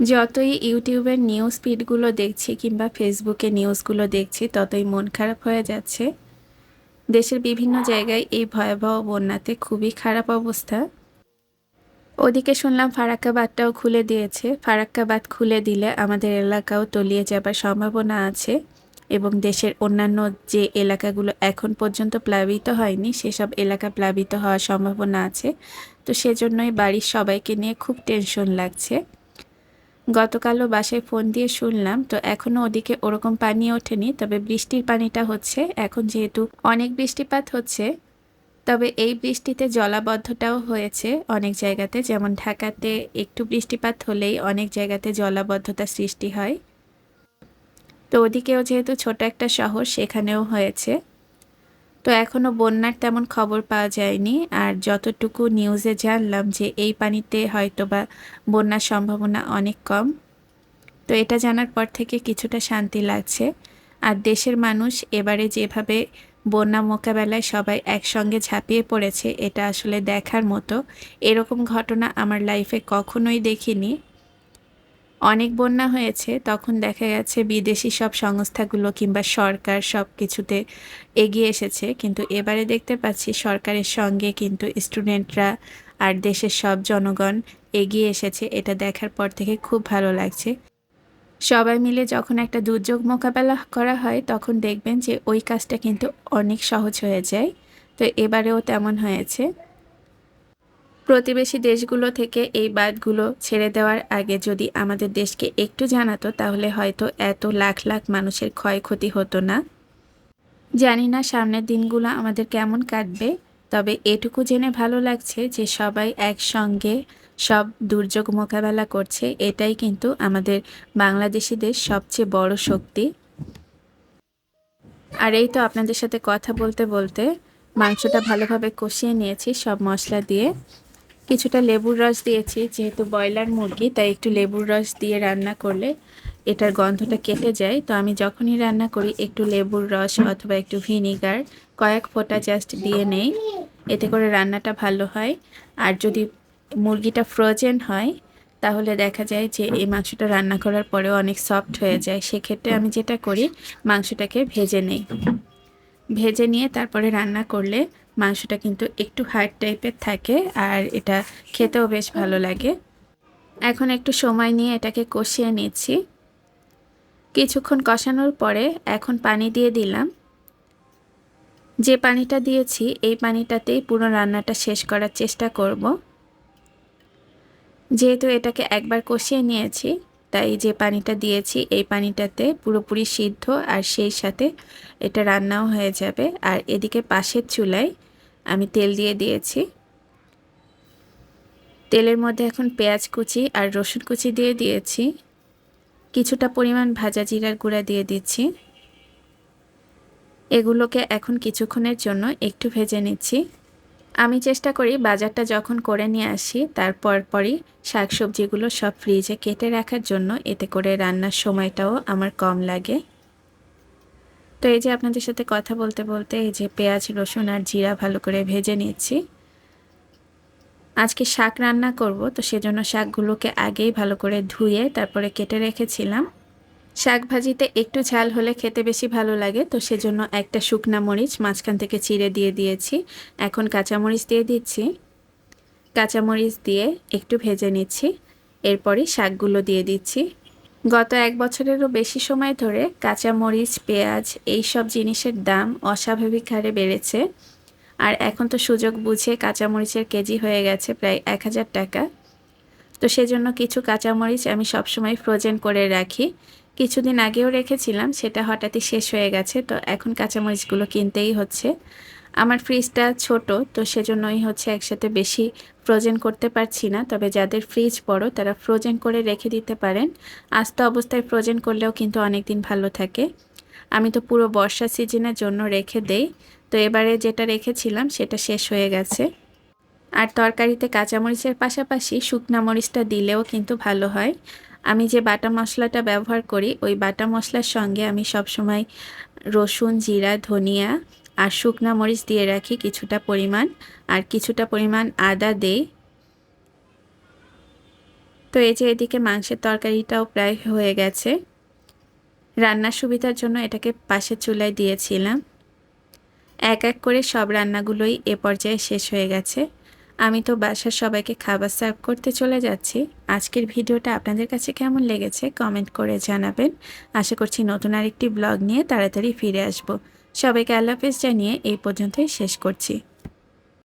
যতই ইউটিউবের নিউজ ফিডগুলো দেখছি কিংবা ফেসবুকে নিউজগুলো দেখছি, ততই মন খারাপ হয়ে যাচ্ছে। দেশের বিভিন্ন জায়গায় এই ভয়াবহ বন্যাতে খুবই খারাপ অবস্থা। ওদিকে শুনলাম ফারাক্কাবাদটাও খুলে দিয়েছে। ফারাক্কাবাদ খুলে দিলে আমাদের এলাকাও তলিয়ে যাবার সম্ভাবনা আছে এবং দেশের অন্যান্য যে এলাকাগুলো এখন পর্যন্ত প্লাবিত হয়নি, সেসব এলাকা প্লাবিত হওয়ার সম্ভাবনা আছে। তো সেজন্যই বাড়ির সবাইকে নিয়ে খুব টেনশন লাগছে। গতকালও বাসায় ফোন দিয়ে শুনলাম, তো এখনও ওদিকে ওরকম পানি ওঠেনি, তবে বৃষ্টির পানিটা হচ্ছে। এখন যেহেতু অনেক বৃষ্টিপাত হচ্ছে, তবে এই বৃষ্টিতে জলাবদ্ধতাও হয়েছে অনেক জায়গাতে। যেমন ঢাকাতে একটু বৃষ্টিপাত হলেই অনেক জায়গাতে জলাবদ্ধতা সৃষ্টি হয়। তো ওদিকেও যেহেতু ছোট একটা শহর, সেখানেও হয়েছে। তো এখনও বন্যার তেমন খবর পাওয়া যায়নি। আর যতটুকু নিউজে জানলাম যে এই পানিতে হয়তো বা বন্যার সম্ভাবনা অনেক কম। তো এটা জানার পর থেকে কিছুটা শান্তি লাগছে। আর দেশের মানুষ এবারে যেভাবে বন্যা মোকাবেলায় সবাই একসঙ্গে ঝাঁপিয়ে পড়েছে, এটা আসলে দেখার মতো। এরকম ঘটনা আমার লাইফে কখনোই দেখিনি। অনেক বন্যা হয়েছে, তখন দেখা গেছে বিদেশি সব সংস্থাগুলো কিংবা সরকার সব কিছুতে এগিয়ে এসেছে। কিন্তু এবারে দেখতে পাচ্ছি সরকারের সঙ্গে কিন্তু স্টুডেন্টরা আর দেশের সব জনগণ এগিয়ে এসেছে। এটা দেখার পর থেকে খুব ভালো লাগছে। সবাই মিলে যখন একটা দুর্যোগ মোকাবেলা করা হয়, তখন দেখবেন যে ওই কাজটা কিন্তু অনেক সহজ হয়ে যায়। তো এবারেও তেমন হয়েছে। প্রতিবেশী দেশগুলো থেকে এই বাদগুলো ছেড়ে দেওয়ার আগে যদি আমাদের দেশকে একটু জানাতো, তাহলে হয়তো এত লাখ লাখ মানুষের ক্ষয়ক্ষতি হতো না। জানি না সামনের দিনগুলো আমাদের কেমন কাটবে, তবে এটুকু জেনে ভালো লাগছে যে সবাই একসঙ্গে সব দুর্যোগ মোকাবেলা করছে, এটাই কিন্তু আমাদের বাংলাদেশিদের সবচেয়ে বড় শক্তি। আর এই তো আপনাদের সাথে কথা বলতে বলতে মাংসটা ভালোভাবে কষিয়ে নিয়েছি সব মশলা দিয়ে। কিছুটা লেবুর রস দিয়েছি, যেহেতু ব্রয়লার মুরগি, তাই একটু লেবুর রস দিয়ে রান্না করলে এটার গন্ধটা কেটে যায়। তো আমি যখনই রান্না করি, একটু লেবুর রস অথবা একটু ভিনিগার, কয়েক ফোঁটা জাস্ট দিয়ে নেই। এতে করে রান্নাটা ভালো হয়। আর যদি মুরগিটা ফ্রোজেন হয়, তাহলে দেখা যায় যে এই মাংসটা রান্না করার পরেও অনেক সফট হয়ে যায়। সেক্ষেত্রে আমি যেটা করি, মাংসটাকে ভেজে নেই। ভেজে নিয়ে তারপরে রান্না করলে মাংসটা কিন্তু একটু হার্ড টাইপের থাকে আর এটা খেতেও বেশ ভালো লাগে। এখন একটু সময় নিয়ে এটাকে কষিয়ে নিচ্ছি। কিছুক্ষণ কষানোর পরে এখন পানি দিয়ে দিলাম। যে পানিটা দিয়েছি, এই পানিটাতেই পুরো রান্নাটা শেষ করার চেষ্টা করব। যেহেতু এটাকে একবার কষিয়ে নিয়েছি তাই যে পানিটা দিয়েছি, এই পানিটাতে পুরোপুরি সিদ্ধ আর সেই সাথে এটা রান্নাও হয়ে যাবে। আর এদিকে পাশের চুলায় আমি তেল দিয়ে দিয়েছি। তেলের মধ্যে এখন পেঁয়াজ কুচি আর রসুন কুচি দিয়ে দিয়েছি। কিছুটা পরিমাণ ভাজা জিরার গুঁড়া দিয়ে দিচ্ছি। এগুলোকে এখন কিছুক্ষণের জন্য একটু ভেজে নিচ্ছি। আমি চেষ্টা করি বাজারটা যখন করে নিয়ে আসি, তারপর পরই শাকসবজিগুলো সব ফ্রিজে কেটে রাখার জন্য এতে করে রান্নার সময়টাও আমার কম লাগে। তো এই যে আপনাদের সাথে কথা বলতে বলতে এই যে পেঁয়াজ, রসুন আর জিরা ভালো করে ভেজে নিচ্ছি আজকে শাক রান্না করব, তো সেজন্য শাকগুলোকে আগেই ভালো করে ধুয়ে তারপরে কেটে রেখেছিলাম। শাক ভাজিতে একটু ঝাল হলে খেতে বেশি ভালো লাগে, তো সেজন্য একটা শুকনা মরিচ মাঝখান থেকে চিড়ে দিয়ে দিয়েছি। এখন কাঁচামরিচ দিয়ে দিচ্ছি। কাঁচামরিচ দিয়ে একটু ভেজে নিচ্ছি। এরপরই শাকগুলো দিয়ে দিচ্ছি। গত এক বছরেরও বেশি সময় ধরে কাঁচামরিচ, পেঁয়াজ এই সব জিনিসের দাম অস্বাভাবিক হারে বেড়েছে। আর এখন তো সুযোগ বুঝে কাঁচামরিচের কেজি হয়ে গেছে প্রায় এক হাজার টাকা। তো সেজন্য কিছু কাঁচামরিচ আমি সবসময় ফ্রোজেন করে রাখি। কিছুদিন আগেও রেখেছিলাম, সেটা হঠাৎই শেষ হয়ে গেছে। তো এখন কাঁচামরিচগুলো কিনতেই হচ্ছে। আমার ফ্রিজটা ছোট, তো সেজন্যই হচ্ছে একসাথে বেশি ফ্রোজেন করতে পারছি না। তবে যাদের ফ্রিজ বড়, তারা ফ্রোজেন করে রেখে দিতে পারেন। আস্ত অবস্থায় ফ্রোজেন করলেও কিন্তু অনেক দিন ভালো থাকে। আমি তো পুরো বর্ষা সিজনের জন্য রেখে দেই। তো এবারে যেটা রেখেছিলাম, সেটা শেষ হয়ে গেছে। আর তরকারিতে কাঁচামরিচের পাশাপাশি শুকনা মরিচটা দিলেও কিন্তু ভালো হয়। আমি যে বাটা মশলাটা ব্যবহার করি, ওই বাটা মশলার সঙ্গে আমি সবসময় রসুন, জিরা, ধনিয়া আর শুকনা মরিচ দিয়ে রাখি কিছুটা পরিমাণ। আর কিছুটা পরিমাণ আদা দেই। তো এই যে এদিকে মাংসের তরকারিটাও প্রায় হয়ে গেছে। রান্নার সুবিধার জন্য এটাকে পাশের চুলায় দিয়েছিলাম। এক এক করে সব রান্নাগুলোই এ পর্যায়ে শেষ হয়ে গেছে। আমি তো বাসার সবাইকে খাবার সার্ভ করতে চলে যাচ্ছি। আজকের ভিডিওটা আপনাদের কাছে কেমন লেগেছে কমেন্ট করে জানাবেন। আশা করছি নতুন আরেকটি ব্লগ নিয়ে তাড়াতাড়ি ফিরে আসব। সবাইকে আল্লাহ হাফেজ জানিয়ে এই পর্যন্তই শেষ করছি।